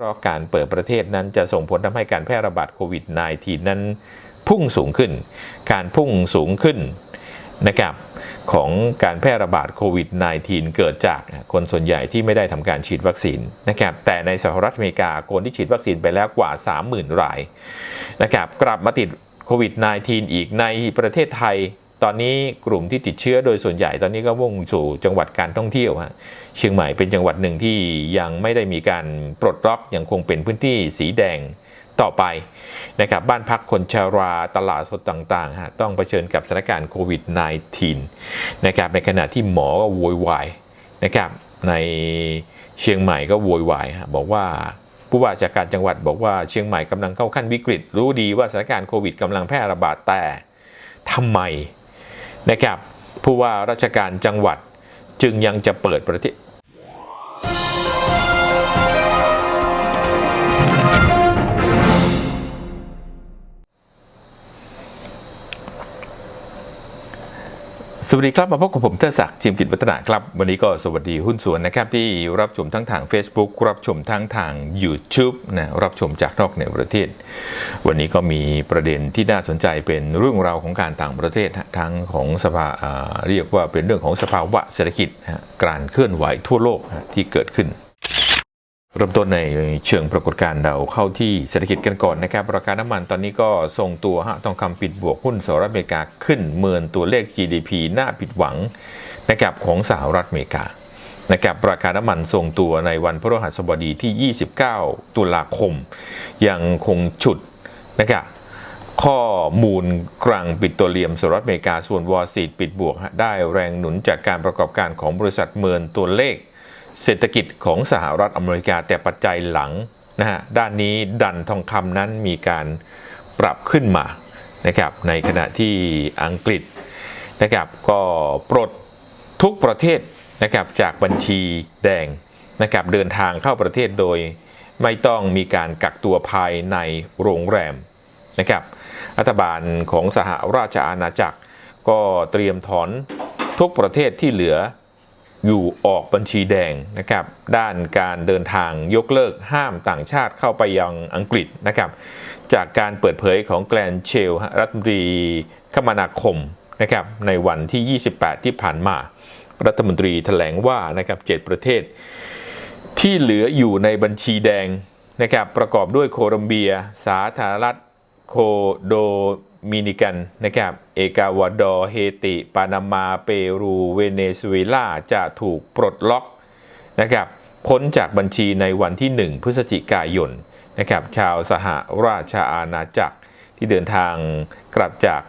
เพราะการเปิดประเทศนั้นจะส่งผลทำให้การแพร่ระบาดโควิด -19 นั้นพุ่งสูงขึ้น การพุ่งสูงขึ้นนะครับของการแพร่ระบาดโควิด -19 เกิดจากคนส่วนใหญ่ที่ไม่ได้ทำการฉีดวัคซีนนะครับแต่ในสหรัฐอเมริกาคนที่ฉีดวัคซีนไปแล้วกว่า 30,000 รายนะครับกลับมาติดโควิด -19 อีกในประเทศไทย ตอนนี้กลุ่มที่ติดเชื้อโดยส่วนใหญ่ตอนนี้ก็มุ่งสู่จังหวัดการท่องเที่ยวฮะ เชียงใหม่เป็นจังหวัดหนึ่งที่ยังไม่ได้มีการปลดล็อกยังคงเป็นพื้นที่สีแดงต่อไปนะครับบ้านพักคนชราตลาดสดต่างๆฮะต้องเผชิญกับสถานการณ์โควิด -19 นะครับในขณะที่หมอก็โวยวายนะครับในเชียงใหม่ก็โวยวายฮะบอกว่าผู้ว่าราชการจังหวัดบอกว่าเชียงใหม่กำลังเข้าขั้นวิกฤต รู้ดีว่าสถานการณ์โควิดกำลังแพร่ระบาดแต่ทำไมนะครับผู้ว่าราชการจังหวัดจึงยังจะเปิดประเทศ สวัสดีครับ มาพบกับผมเทศักดิ์จิมกิจวัฒนาครับ วันนี้ก็สวัสดีหุ้นส่วนนะครับ ที่รับชมทั้งทาง Facebook รับชมทั้งทาง YouTube นะรับชมจากนอกเหนือประเทศ วันนี้ก็มีประเด็นที่น่าสนใจเป็นเรื่องราวของการต่างประเทศทั้งของสภาเรียกว่าเป็นเรื่องของสภาวะเศรษฐกิจการเคลื่อนไหวทั่วโลกที่เกิดขึ้น เริ่มต้นในเชิงปรากฏการณ์เราเข้าที่เศรษฐกิจกันก่อนนะครับ ราคาน้ำมันตอนนี้ก็ทรงตัวฮะทองคำปิดบวกหุ้นสหรัฐอเมริกาขึ้นเมินตัวเลข GDP น่าผิดหวังนะครับของสหรัฐอเมริกานะครับราคาน้ำมันทรงตัวในวันพฤหัสบดีที่ 29 ตุลาคม ยังคงฉุดนะครับข้อมูลกลางปิโตรเลียมสหรัฐอเมริกาส่วนวอลซีดปิดบวกฮะได้แรงหนุนจากการประกอบการของบริษัทเมินตัวเลข เศรษฐกิจของสหรัฐอเมริกาแต่ปัจจัยหลังนะฮะด้านนี้ดันทองคำนั้นมีการปรับขึ้นมานะครับในขณะที่อังกฤษนะครับก็ปลดทุกประเทศนะครับจากบัญชีแดงนะครับเดินทางเข้าประเทศโดยไม่ต้องมีการกักตัวภายในโรงแรมนะครับรัฐบาลของสหราชอาณาจักร ก็เตรียมถอนทุกประเทศที่เหลือ อยู่ออกบัญชีแดงนะครับ ด้านการเดินทางยกเลิกห้ามต่างชาติเข้าไปยังอังกฤษนะครับ จากการเปิดเผยของแกลนเชลรัฐมนตรีคมนาคมนะครับในวันที่ 28 ที่ผ่านมา รัฐมนตรีแถลงว่านะครับเจ็ดประเทศ ที่เหลืออยู่ในบัญชีแดงนะครับประกอบด้วยโคลอมเบีย สาธารณรัฐโคโด มินิกันนะครับเอกาวาดอร์เฮติปานามาเปรูเวเนซุเอลาจะถูกปลดล็อกนะครับพ้นจากบัญชีในวันที่ 1 พฤศจิกายนนะครับชาวสหราชอาณาจักรที่เดินทางกลับจาก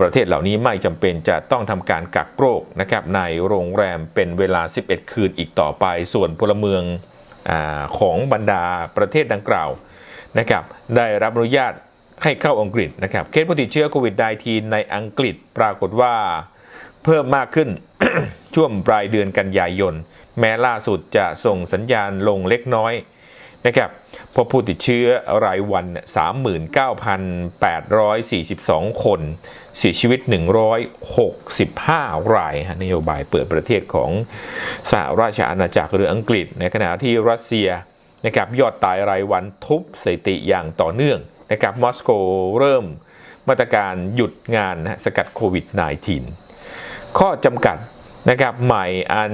ประเทศเหล่านี้ไม่จำเป็นจะต้องทำการกักโรคนะครับในโรงแรมเป็นเวลา 11 คืนอีกต่อไป ส่วนพลเมืองอของบรรดาประเทศดังกล่าวนะครับได้รับอนุญาต ให้เข้าอังกฤษนะครับ เคสผู้ติดเชื้อโควิด -19 ในอังกฤษปรากฏว่าเพิ่มมากขึ้นช่วงปลายเดือนกันยายน แม้ล่าสุดจะส่งสัญญาณลงเล็กน้อยนะครับพบผู้ติดเชื้อรายวัน 39,842 คน เสียชีวิต 165 ราย นโยบายเปิดประเทศของสหราชอาณาจักรหรืออังกฤษ ในขณะที่รัสเซียนะครับยอดตายรายวันทุบสถิติอย่างต่อเนื่อง นะครับมอสโกเริ่มมาตรการหยุดงานนะสกัดโควิด -19 ข้อจำกัดนะครับใหม่อัน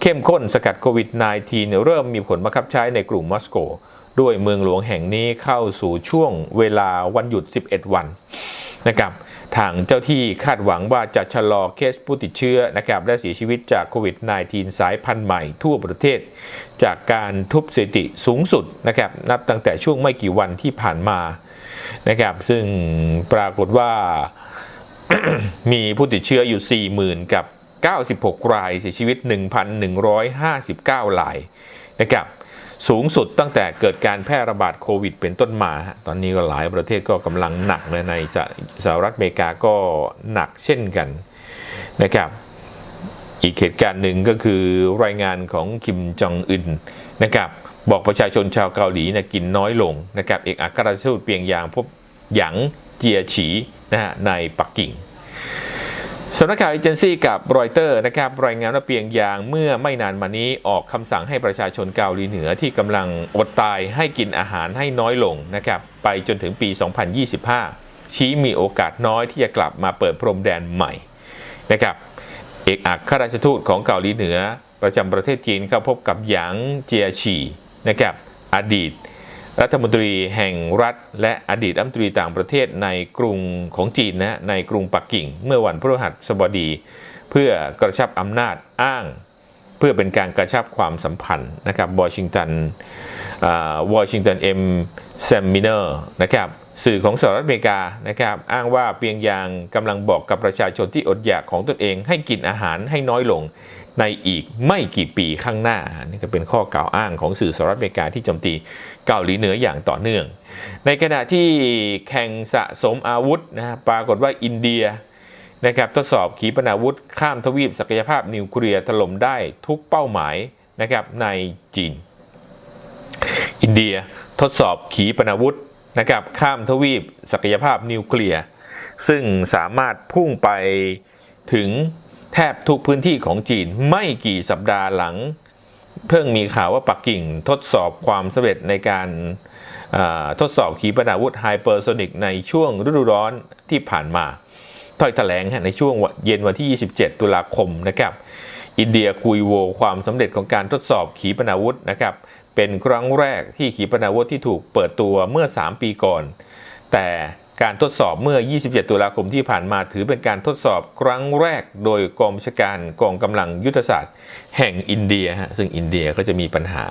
เข้มข้นสกัดโควิด -19 เริ่มมีผลบังคับใช้ในกลุ่มมอสโก ด้วยเมืองหลวงแห่งนี้เข้าสู่ช่วงเวลาวันหยุด 11 วันนะครับ ทางเจ้าที่คาดหวังว่าจะชะลอเคสผู้ติดเชื้อนะครับและเสียชีวิตจากโควิด -19 สายพันธุ์ใหม่ทั่วประเทศ จากการทุบสถิติสูงสุดนะครับนับตั้งแต่ช่วงไม่กี่วันที่ผ่านมานะครับซึ่งปรากฏว่ามีผู้ติดเชื้ออยู่ 40,000 กับ 96 รายเสียชีวิต 1,159รายนะครับ สูงสุดตั้งแต่เกิดการแพร่ระบาดโควิด เป็นต้นมา ตอนนี้ก็หลายประเทศก็กำลังหนักเลยในสหสหรัฐอเมริกาก็หนักเช่นกันนะครับ อีกเหตุการณ์หนึ่งก็คือรายงานของคิมจองอึนนะครับบอกประชาชนชาวเกาหลีนะกินน้อยลงนะครับเอกอัครราชทูตเปียงยางพบหยางเจียฉีนะฮะในปักกิ่ง สำนักข่าวเอเจนซี่กับรอยเตอร์นะครับรายงานว่าเปียงยางเมื่อไม่นานมานี้ออกคำสั่งให้ประชาชนเกาหลีเหนือที่กำลังอดตายให้กินอาหารให้น้อยลงนะครับไปจนถึงปี 2025 ชี้มีโอกาสน้อยที่จะกลับมาเปิดพรมแดนใหม่นะครับเอกอัครราชทูตของเกาหลีเหนือ ประจำประเทศจีนเข้าพบกับหยางเจียฉีนะครับอดีต รัฐมนตรีแห่งรัฐ และอดีตรัฐมนตรีต่างประเทศในกรุงของจีนนะในกรุงปักกิ่ง เมื่อวันพฤหัสบดี เพื่อกระชับอำนาจอ้าง เพื่อเป็นการกระชับความสัมพันธ์นะครับวอชิงตันวอชิงตันเอ็มแซมมิเนอร์นะครับสื่อของสหรัฐอเมริกานะครับอ้างว่าเปียงยางกำลังบอกกับประชาชนที่อดอยากของตนเอง ให้กินอาหารให้น้อยลงในอีกไม่กี่ปีข้างหน้านี่ก็เป็นข้อกล่าวอ้างของสื่อสหรัฐอเมริกาที่โจมตี เกาหลีเหนืออย่างต่อเนื่อง ในขณะที่แข่งสะสมอาวุธนะฮะปรากฏว่าอินเดียนะครับทดสอบขีปนาวุธข้ามทวีปศักยภาพนิวเคลียร์ถล่มได้ทุกเป้าหมายนะครับในจีน อินเดียทดสอบขีปนาวุธนะครับข้ามทวีปศักยภาพนิวเคลียร์ซึ่งสามารถพุ่งไปถึงแทบทุกพื้นที่ของจีนไม่กี่สัปดาห์หลัง เพิ่งมีข่าวว่าปักกิ่งทดสอบความสำเร็จในการาทดสอบขีปนาวุธไฮเปอร์โซนิกในช่วงฤดูร้อนที่ผ่านมาถ้อยแถลงฮะในช่วงเย็นวันที่ 27 ตุลาคมนะครับ อินเดียคุยโวความสำเร็จของการทดสอบขีปนาวุธนะครับ เป็นครั้งแรกที่ขีปนาวุธที่ถูกเปิดตัวเมื่อ 3 ปีก่อน แต่การทดสอบเมื่อ 27 ตุลาคมที่ผ่านมาถือเป็นการทดสอบครั้งแรกโดยกองบัญชาการกองกำลังยุทธศาสตร์ แห่งอินเดียฮะซึ่งอินเดียก็จะมีปัญหา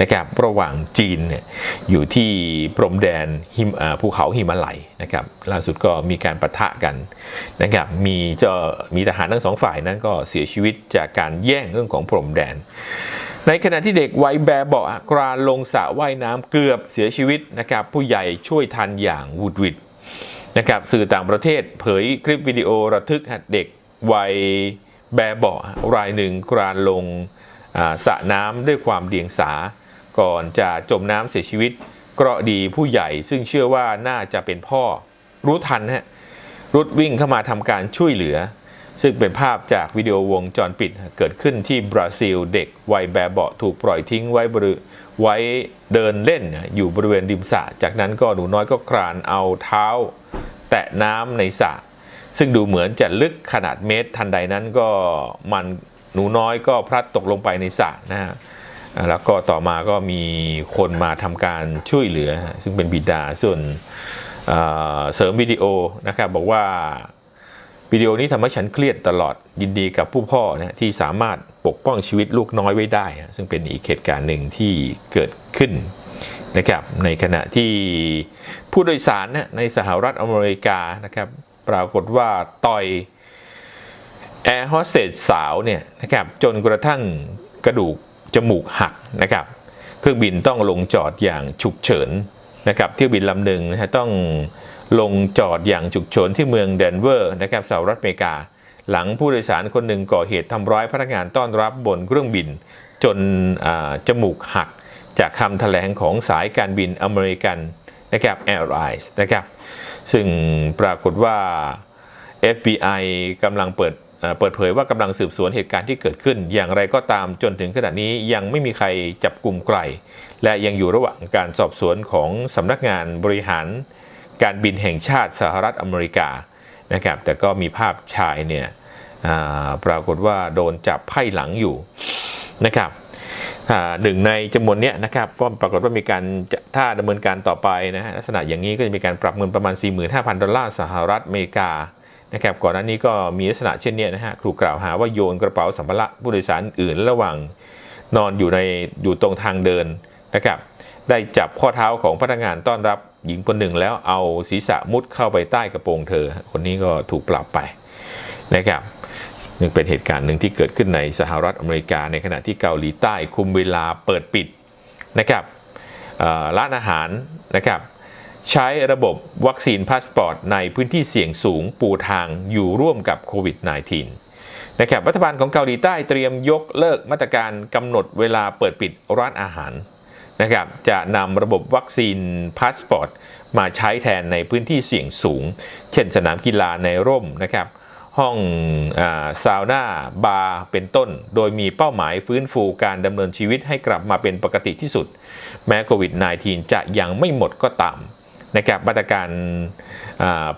นะครับระหว่างจีนเนี่ยอยู่ที่พรมแดนหิมภูเขาหิมาลัยนะครับล่าสุดก็มีการปะทะกันนะครับมีเจ้ามีทหารทั้งสองฝ่ายนั้นก็เสียชีวิตจากการแย่งเรื่องของพรมแดน ในขณะที่เด็กวัยแบเบาะกรานลงสระว่ายน้ำเกือบเสียชีวิตนะครับผู้ใหญ่ช่วยทันอย่างวุดวิดนะครับสื่อต่างประเทศเผยคลิปวิดีโอระทึกเด็กวัย แบเบาะรายหนึ่งกรานลงสระน้ำด้วยความเดียงสา ก่อนจะจมน้ำเสียชีวิตเคราะดีผู้ใหญ่ซึ่งเชื่อว่าน่าจะเป็นพ่อ รู้ทันฮะรุดวิ่งเข้ามาทำการช่วยเหลือ ซึ่งเป็นภาพจากวิดีโอวงจรปิดเกิดขึ้นที่บราซิลเด็กวัยแบบเบาะถูกปล่อยทิ้งไว้บริไว้เดินเล่นอยู่บริเวณริมสระจากนั้นก็หนูน้อยก็คลานเอาเท้า แตะน้ำในสระ ซึ่งดูเหมือนจะลึกขนาดเมตร ทันใดนั้นก็มันหนูน้อยก็พลัดตกลงไปในสระนะฮะแล้วก็ต่อมาก็มีคนมาทำการช่วยเหลือ ซึ่งเป็นบิดาส่วนเเสริมวิดีโอนะครับบอกว่าวิดีโอนี้ทำให้ฉันเครียดตลอดยินดีกับผู้พ่อนะที่สามารถปกป้องชีวิตลูกน้อยไว้ได้ ซึ่งเป็นอีกเหตุการณ์หนึ่งที่เกิดขึ้นนะครับในขณะที่ผู้โดยสารนะในสหรัฐอเมริกานะครับ ปรากฏว่าต่อยแอร์โฮสเตสสาวเนี่ยนะครับจนกระทั่งกระดูกจมูกหักนะครับ เครื่องบินต้องลงจอดอย่างฉุกเฉินนะครับเที่ยวบินลำหนึ่งนะฮะต้องลงจอดอย่างฉุกเฉินที่เมืองเดนเวอร์นะครับสหรัฐอเมริกา หลังผู้โดยสารคนหนึ่งก่อเหตุทำร้ายพนักงานต้อนรับบนเครื่องบิน จนจมูกหัก จากคำแถลงของสายการบินอเมริกันนะครับแอร์ไลน์นะครับ ซึ่งปรากฏว่า FBI กำลังเปิดเปิดเผยว่ากำลังสืบสวนเหตุการณ์ที่เกิดขึ้น อย่างไรก็ตามจนถึงขณะนี้ยังไม่มีใครจับกลุ่มใคร และยังอยู่ระหว่างการสอบสวนของสำนักงานบริหาร การบินแห่งชาติสหรัฐอเมริกานะครับแต่ก็มีภาพชายเนี่ยปรากฏว่าโดนจับไพ่หลังอยู่นะครับ หนึ่งในจำนวนเนี้ยนะครับก็ปรากฏว่ามีการถ้าดำเนินการต่อไปนะฮะลักษณะอย่างนี้ก็จะมีการปรับเงินประมาณ 45,000 ดอลลาร์สหรัฐอเมริกานะครับก่อนหน้านี้ก็มีลักษณะเช่นนี้นะฮะถูกกล่าวหาว่าโยนกระเป๋าสัมภาระผู้โดยสารอื่นระหว่างนอนอยู่ในอยู่ตรงทางเดินนะครับได้จับข้อเท้าของพนักงานต้อนรับหญิงคนหนึ่งแล้วเอาศีรษะมุดเข้าไปใต้กระโปรงเธอ คนนี้ก็ถูกปรับไปนะครับ นี่เป็นเหตุการณ์หนึ่งที่เกิดขึ้นในสหรัฐอเมริกา ในขณะที่เกาหลีใต้คุมเวลาเปิดปิดนะครับร้านอาหารนะครับใช้ระบบวัคซีนพาสปอร์ตในพื้นที่เสี่ยงสูงปูทางอยู่ร่วมกับโควิด -19 นะครับรัฐบาลของเกาหลีใต้เตรียมยกเลิกมาตรการกำหนดเวลาเปิดปิดร้านอาหารนะครับจะนำระบบวัคซีนพาสปอร์ตมาใช้แทนในพื้นที่เสี่ยงสูง เช่นสนามกีฬาในร่มนะครับ ห้องอซาวน่าบาร์เป็นต้น โดยมีเป้าหมายฟื้นฟูการดำเนินชีวิตให้กลับมาเป็นปกติที่สุด แม้โควิด -19 จะยังไม่หมดก็ตามนะครับมาตรการ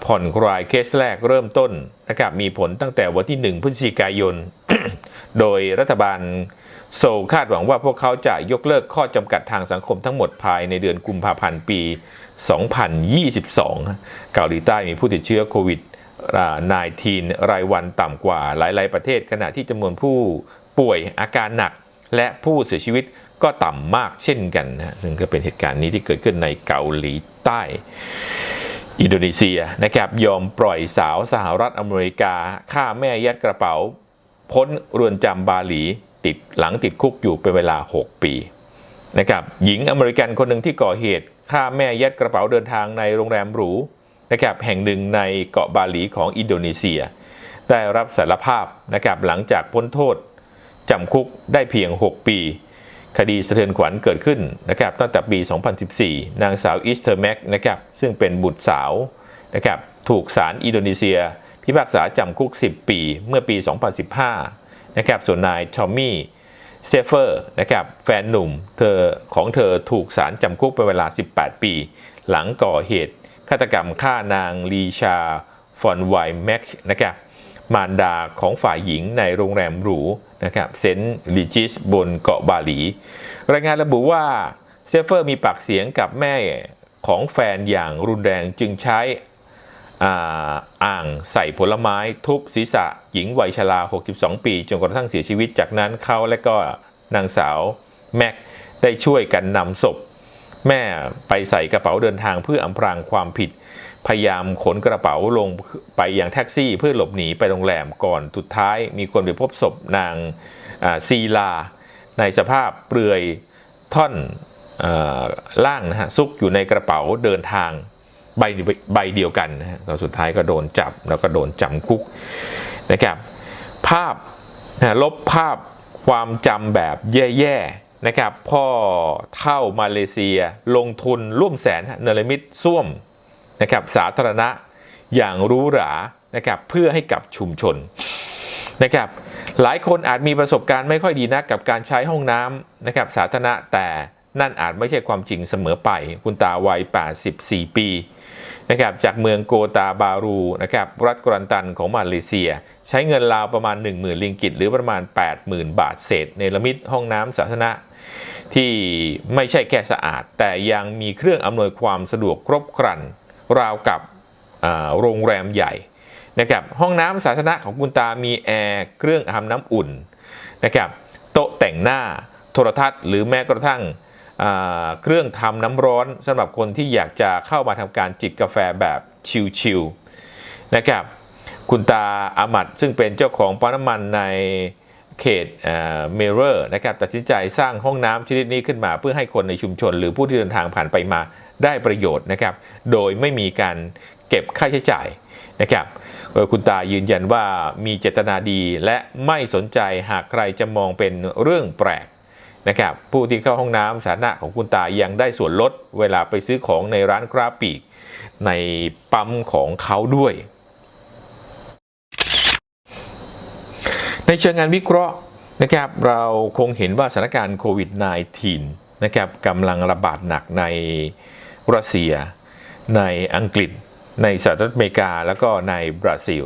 ผ่อนคลายเคสแรกเริ่มต้นนะครับมีผลตั้งแต่วันที่ 1 พฤศจิกายน โดยรัฐบาลโซคาดหวังว่าพวกเขาจะยกเลิกข้อจำกัดทางสังคมทั้งหมดภายในเดือนกุมภาพันธ์ปี 2022 เกาหลีใต้มีผู้ติดเชื้อโควิด 19 รายวันต่ำกว่าหลาย ๆ ประเทศ ขณะที่จำนวนผู้ป่วยอาการหนักและผู้เสียชีวิตก็ต่ำมากเช่นกันนะซึ่งก็เป็นเหตุการณ์นี้ที่เกิดขึ้นในเกาหลีใต้ อินโดนีเซียนะครับยอมปล่อยสาวสหรัฐอเมริกาฆ่าแม่ยัดกระเป๋า พ้นเรือนจำบาหลี ติดหลังติดคุกอยู่เป็นเวลา 6 ปีนะครับหญิงอเมริกันคนหนึ่งที่ก่อเหตุฆ่าแม่ยัดกระเป๋าเดินทางในโรงแรมหรู นะครับแห่งหนึ่งในเกาะบาหลีของอินโดนีเซีย ได้รับสารภาพนะครับหลังจากพ้นโทษจำคุกได้เพียง 6 ปี คดีสะเทือนขวัญเกิดขึ้นนะครับตั้งแต่ปี 2014 นางสาวอิสเตอร์แม็กนะครับซึ่งเป็นบุตรสาวนะครับถูกศาลอินโดนีเซีย พิพากษาจำคุก 10 ปีเมื่อปี 2015นะครับส่วนนายทอมมี่เซฟเฟอร์นะครับแฟนหนุ่มเธอของเธอถูกศาลจำคุกเป็นเวลา 18 ปี หลังก่อเหตุ ฆาตกรรมฆ่านางลีชาฟอนไวแม็กนะครับมารดาของฝ่ายหญิงในโรงแรมหรูนะครับเซนต์ลิจิสบนเกาะบาหลี รายงานระบุว่าเซฟเฟอร์มีปากเสียงกับแม่ของแฟนอย่างรุนแรงจึงใช้อ่าอ่างใส่ผลไม้ทุบศีรษะหญิงวัยชรา 62 ปีจนกระทั่งเสียชีวิตจากนั้นเขาและก็นางสาวแม็กได้ช่วยกันนำศพ แม่ไปใส่กระเป๋าเดินทางเพื่ออำพรางความผิด พยายามขนกระเป๋าลงไปยังแท็กซี่เพื่อหลบหนีไปโรงแรมก่อนสุดท้าย มีคนไปพบศพนางซีลา ในสภาพเปลือยท่อนอล่างนะฮะซุกอยู่ในกระเป๋าเดินทางใบใบเดียวกันนะฮะตอนสุดท้ายก็โดนจับแล้วก็โดนจำคุกนะครับภาพนะลบภาพความจำแบบแย่ๆ นะครับพ่อเท่ามาเลเซีย ลงทุนร่วมแสนเนรมิตส้วมนะครับสาธารณะอย่างหรู้หรานะครับเพื่อให้กับชุมชนนะครับหลายคนอาจมีประสบการณ์ไม่ค่อยดีนักกับการใช้ห้องน้ำนะครับสาธารณะแต่นั่นอาจไม่ใช่ความจริงเสมอไป คุณตาวัย 84 ปีนะครับจากเมืองโกตาบารูนะครับรัฐกรันตันของมาเลเซีย ใช้เงินราวประมาณ 10,000 ลิงกิต หรือประมาณ 80,000 บาทเศษในละมิดห้องน้ำสาธารณะ ที่ไม่ใช่แค่สะอาด แต่ยังมีเครื่องอำนวยความสะดวกครบครัน ราวกับโรงแรมใหญ่นะครับห้องน้ำสาธารณะของคุณตามีแอร์เครื่องทำน้ำอุ่นนะครับโต๊ะแต่งหน้าโทรทัศน์ หรือแม้กระทั่งเครื่องทำน้ำร้อนสำหรับคนที่อยากจะเข้ามาทำการจิบกาแฟแบบชิลๆนะครับคุณตาอามัดซึ่งเป็นเจ้าของปั๊มน้ำมันใน เขตเมเรอร์นะครับตัดสินใจสร้างห้องน้ำชนิดนี้ขึ้นมา เพื่อให้คนในชุมชน หรือผู้ที่เดินทางผ่านไปมาได้ประโยชน์นะครับ โดยไม่มีการเก็บค่าใช้จ่ายนะครับคุณตายืนยันว่ามีเจตนาดีและไม่สนใจหากใครจะมองเป็นเรื่องแปลกนะครับผู้ที่เข้าห้องน้ำสาธารณะของคุณตายังได้ส่วนลด เวลาไปซื้อของในร้านกราปีก ในปั๊มของเขาด้วย ในเชิงงานวิเคราะห์นะครับเราคงเห็นว่าสถานการณ์โควิด -19 นะครับกำลังระบาดหนักในรัสเซีย ในอังกฤษ ในสหรัฐอเมริกาแล้วก็ในบราซิล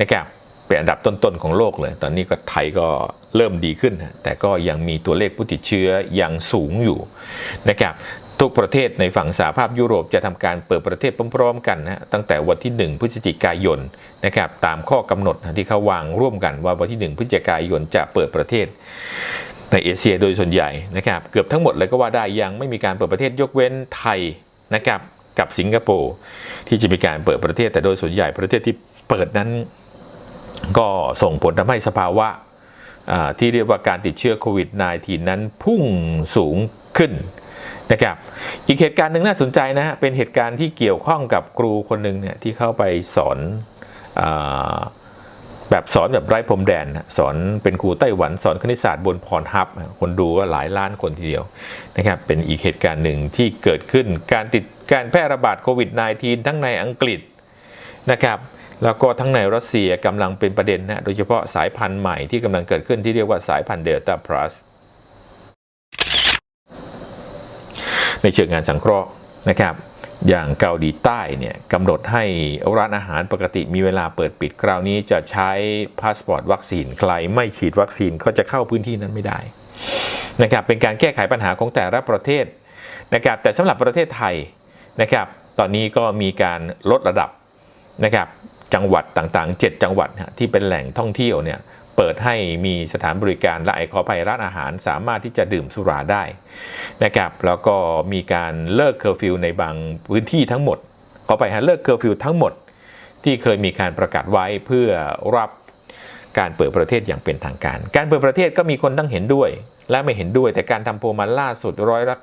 นะครับเป็นอันดับต้นๆของโลกเลย ตอนนี้ก็ไทยก็เริ่มดีขึ้น แต่ก็ยังมีตัวเลขผู้ติดเชื้อยังสูงอยู่นะครับ ทุกประเทศในฝั่งสหภาพยุโรปจะทำการเปิดประเทศพร้อมๆ กันนะตั้งแต่วันที่ 1 พฤศจิกายนนะครับตามข้อกำหนดที่เขาวางร่วมกันว่าวันที่ 1 พฤศจิกายนจะเปิดประเทศในเอเชียโดยส่วนใหญ่นะครับเกือบทั้งหมดเลยก็ว่าได้ยังไม่มีการเปิดประเทศยกเว้นไทยนะครับกับสิงคโปร์ที่จะมีการเปิดประเทศแต่โดยส่วนใหญ่ประเทศที่เปิดนั้น ก็ส่งผลทำให้สภาวะที่เรียกว่าการติดเชื้อโควิด -19 นั้นพุ่งสูงขึ้น นะครับอีกเหตุการณ์หนึ่งน่าสนใจนะฮะเป็นเหตุการณ์ที่เกี่ยวข้องกับครูคนหนึ่งเนี่ยที่เข้าไปสอนอแบบสอนแบบไร้พรมแดน สอนเป็นครูไต้หวันสอนคณิตศาสตร์บนพรฮับ คนดูก็หลายล้านคนทีเดียวนะครับเป็นอีกเหตุการณ์หนึ่งที่เกิดขึ้นการติดการแพร่ระบาดโควิด -19 ทั้งในอังกฤษนะครับแล้วก็ทั้งในรัสเซียกำลังเป็นประเด็นนะโดยเฉพาะสายพันธุ์ใหม่ที่กำลังเกิดขึ้นที่เรียกว่าสายพันธุ์เดลต้าพลัส ในเชิงงานสังเคราะห์นะครับอย่างเกาหลีใต้เนี่ยกำหนดให้ร้านอาหารปกติมีเวลาเปิดปิดคราวนี้จะใช้พาสปอร์ตวัคซีนใครไม่ฉีดวัคซีนก็จะเข้าพื้นที่นั้นไม่ได้นะครับเป็นการแก้ไขปัญหาของแต่ละประเทศนะครับแต่สำหรับประเทศไทยนะครับตอนนี้ก็มีการลดระดับนะครับจังหวัดต่างๆ 7 จังหวัดที่เป็นแหล่งท่องเที่ยวเนี่ย เปิดให้มีสถานบริการและไอขอภัยร้านอาหารสามารถที่จะดื่มสุราได้นะครับแล้วก็มีการเลิกเคอร์ฟิวในบางพื้นที่ทั้งหมดขอไปฮะเลิกเคอร์ฟิวทั้งหมด ที่เคยมีการประกาศไว้เพื่อรับการเปิดประเทศอย่างเป็นทางการ การเปิดประเทศก็มีคนทั้งเห็นด้วย และไม่เห็นด้วย แต่การทำโพลมาล่าสุดร้อยละ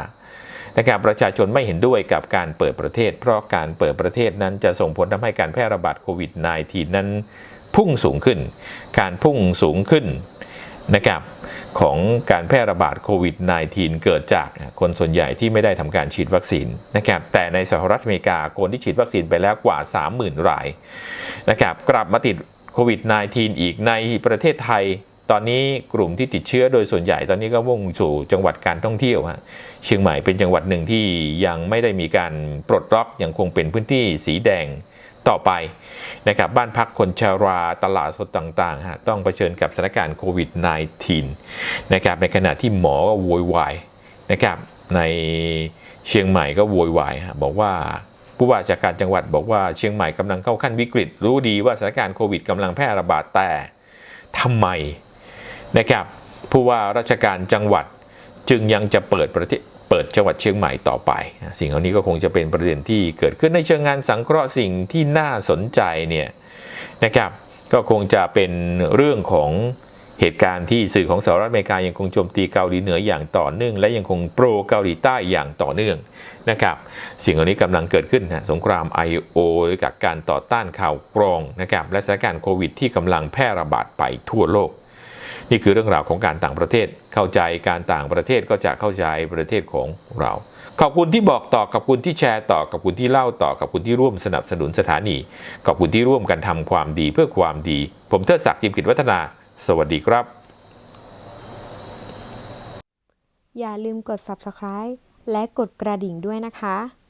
95นะครับประชาชนไม่เห็นด้วยกับการเปิดประเทศ เพราะการเปิดประเทศนั้นจะส่งผลทำให้การแพร่ระบาดโควิด -19 นั้น พุ่งสูงขึ้น การพุ่งสูงขึ้นนะครับของการแพร่ระบาดโควิด -19 เกิดจากคนส่วนใหญ่ที่ไม่ได้ทำการฉีดวัคซีนนะครับ แต่ในสหรัฐอเมริกาคนที่ฉีดวัคซีนไปแล้วกว่า 30,000 รายนะครับกลับมาติดโควิด -19 อีกในประเทศไทย ตอนนี้กลุ่มที่ติดเชื้อโดยส่วนใหญ่ตอนนี้ก็มุ่งสู่จังหวัดการท่องเที่ยวฮะเชียงใหม่เป็นจังหวัดหนึ่งที่ยังไม่ได้มีการปลดล็อกยังคงเป็นพื้นที่สีแดงต่อไป นะครับบ้านพักคนชาราตลาดสดต่างๆฮะต้องเผชิญกับสถานการณ์โควิด -19 นะครับในขณะที่หมอก็โวยวายนะครับในเชียงใหม่ก็โวยวายฮะบอกว่าผู้ว่าราชการจังหวัดบอกว่าเชียงใหม่กำลังเข้าขั้นวิกฤต รู้ดีว่าสถานการณ์โควิดกำลังแพร่ระบาดแต่ทำไมนะครับผู้ว่าราชการจังหวัดจึงยังจะเปิดประเทศ เปิดจังหวัดเชียงใหม่ต่อไป สิ่งเหล่านี้ก็คงจะเป็นประเด็นที่เกิดขึ้นในเชิงงานสังเคราะห์สิ่งที่น่าสนใจเนี่ยนะครับก็คงจะเป็นเรื่องของเหตุการณ์ที่สื่อของสหรัฐอเมริกายังคงโจมตีเกาหลีเหนืออย่างต่อเนื่องและยังคงโปรเกาหลีใต้อย่างต่อเนื่องนะครับสิ่งเหล่านี้กำลังเกิดขึ้นนะสงคราม I.O. กับการต่อต้านข่าวกรองนะครับและสถานการณ์โควิดที่กำลังแพร่ระบาดไปทั่วโลก นี่คือเรื่องราวของการต่างประเทศ เข้าใจการต่างประเทศก็จะเข้าใจประเทศของเรา ขอบคุณที่บอกต่อขอบคุณที่แชร์ต่อขอบคุณที่เล่าต่อขอบคุณที่ร่วมสนับสนุนสถานีขอบคุณที่ร่วมกันทำความดีเพื่อความดี ผมเทิดศักดิ์จิมกิจวัฒนา สวัสดีครับ อย่าลืมกด subscribe และกดกระดิ่งด้วยนะคะ